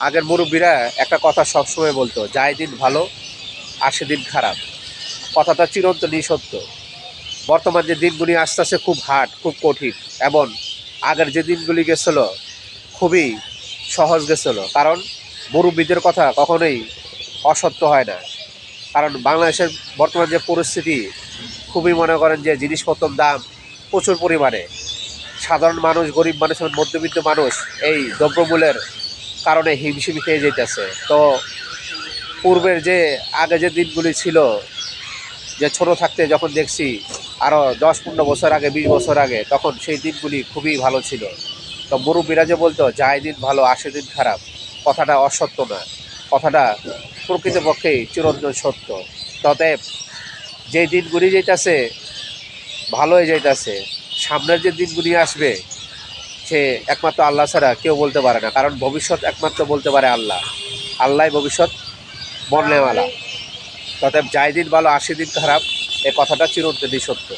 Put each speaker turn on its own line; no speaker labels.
আগের মুরব্বীরা একটা কথা সবসময় বলতো যায় দিন ভালো আসে দিন খারাপ। কথাটা চিরন্তনই সত্য। বর্তমান যে দিনগুলি আসতে আস্তে খুব হার্ড, খুব কঠিন এবং আগের যে দিনগুলি গেছিল, খুবই সহজ গেছিল, কারণ মুরব্বীদের কথা কখনোই অসত্য হয় না। কারণ বাংলাদেশের বর্তমান যে পরিস্থিতি, খুবই মনে করেন যে জিনিসপত্রের দাম প্রচুর পরিমাণে। সাধারণ মানুষ, গরিব মানুষ এবং মধ্যবিত্ত মানুষ এই দ্রব্যমূল্যের কারণে হিমশিমি খেয়ে যেতেছে তো পূর্বের যে আগে যে দিনগুলি ছিল, যে ছোট থাকতে যখন দেখছি আরও দশ পনেরো বছর আগে, বিশ বছর আগে, তখন সেই দিনগুলি খুবই ভালো ছিল। তো মুরব্বীরা যে বলতো যায় দিন ভালো, আসে দিন খারাপ। কথাটা অসত্য না কথাটা প্রকৃতপক্ষেই চিরন্তন সত্য। ততএব যে দিনগুলি যেতেছে ভালোই যাইতেছে। সামনের যে দিনগুলি আসবে সে একমাত্র আল্লাহ ছাড়া কেউ বলতে পারে না। কারণ ভবিষ্যৎ একমাত্র বলতে পারে আল্লাহ। আল্লাহ ভবিষ্যৎ বর্ণেওয়ালা ততএব যাই দিন ভালো আশি দিন খারাপ এ কথাটা চিরন্তনই সত্য।